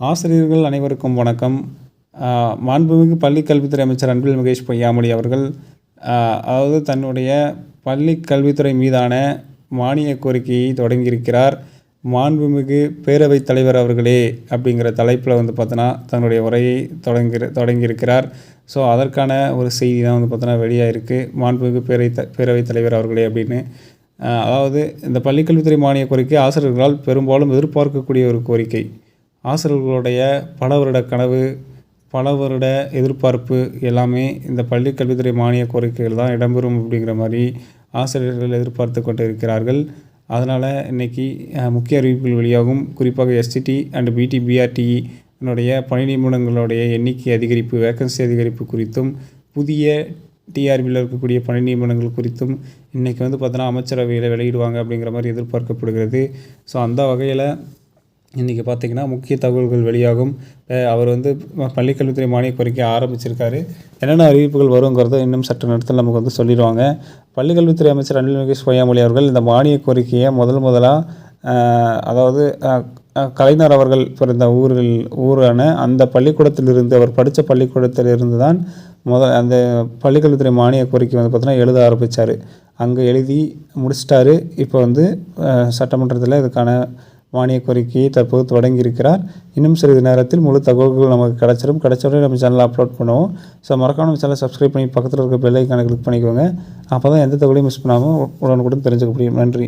ஆசிரியர்கள் அனைவருக்கும் வணக்கம். மாண்புமிகு பள்ளி கல்வித்துறை அமைச்சர் அன்பில் மகேஷ் பொய்யாமொழி அவர்கள் அதாவது தன்னுடைய பள்ளி கல்வித்துறை மீதான மானிய கோரிக்கையை தொடங்கியிருக்கிறார். மாண்புமிகு பேரவைத் தலைவர் அவர்களே அப்படிங்கிற தலைப்பில் வந்து பார்த்தோன்னா தன்னுடைய உரையை தொடங்கி தொடங்கியிருக்கிறார். ஸோ அதற்கான ஒரு செய்தி தான் வந்து பார்த்தோன்னா வெளியாகிருக்கு மாண்புமிகு பேரை த பேரவைத் தலைவர் அவர்களே அப்படின்னு. அதாவது இந்த பள்ளிக்கல்வித்துறை மானிய கோரிக்கை ஆசிரியர்களால் பெரும்பாலும் எதிர்பார்க்கக்கூடிய ஒரு கோரிக்கை. ஆசிரியர்களுடைய பல வருட கனவு பல வருட எதிர்பார்ப்பு எல்லாமே இந்த பள்ளி கல்வித்துறை மானிய கோரிக்கைகள் தான் இடம்பெறும் அப்படிங்கிற மாதிரி ஆசிரியர்கள் எதிர்பார்த்து கொண்டு இருக்கிறார்கள் அதனால் இன்றைக்கி முக்கிய அறிவிப்புகள் வெளியாகும். குறிப்பாக எஸ்டிடி அண்ட் பிடி பிஆர்டியினுடைய பணி நியமனங்களுடைய எண்ணிக்கை அதிகரிப்பு வேக்கன்சி அதிகரிப்பு குறித்தும் புதிய டிஆர்பியில் இருக்கக்கூடிய பணி நியமனங்கள் குறித்தும் இன்றைக்கி வந்து பார்த்தோன்னா அமைச்சரவையில் வெளியிடுவாங்க அப்படிங்கிற மாதிரி எதிர்பார்க்கப்படுகிறது. ஸோ அந்த வகையில் இன்றைக்கி பார்த்திங்கன்னா முக்கிய தகவல்கள் வெளியாகும். அவர் வந்து பள்ளிக்கல்வித்துறை மானிய கோரிக்கை ஆரம்பிச்சிருக்காரு. என்னென்ன அறிவிப்புகள் வருங்கிறத இன்னும் சற்று நேரத்தில் நமக்கு வந்து சொல்லிடுவாங்க. பள்ளிக்கல்வித்துறை அமைச்சர் அனில் முகேஷ் பொய்யாமொழி அவர்கள் இந்த மானிய கோரிக்கையை முதல் முதலாக அதாவது கலைஞர் அவர்கள் பிறந்த ஊரில் ஊரான அந்த பள்ளிக்கூடத்திலிருந்து அவர் படித்த பள்ளிக்கூடத்திலிருந்து தான் முதல் அந்த பள்ளிக்கல்வித்துறை மானிய கோரிக்கை வந்து பார்த்தோன்னா எழுத ஆரம்பித்தார் அங்கே எழுதி முடிச்சிட்டாரு. இப்போ வந்து சட்டமன்றத்தில் இதுக்கான மானிய கோரிக்கையை தற்போது தொடங்கியிருக்கிறார். இன்னும் சிறிது நேரத்தில் முழு தகவல்கள் நமக்கு கிடச்சிடும் கிடச்சோடனே நம்ம சேனலில் அப்லோட் பண்ணுவோம். ஸோ மறக்காம நம்ம சேனலை சப்ஸ்கிரைப் பண்ணி பக்கத்தில் இருக்க பெல்லைக்கான கிளிக் பண்ணிக்கோங்க. அப்போ தான் எந்த தகவலையும் மிஸ் பண்ணாமல் உடனுக்குடன் தெரிஞ்சுக்க முடியும். நன்றி.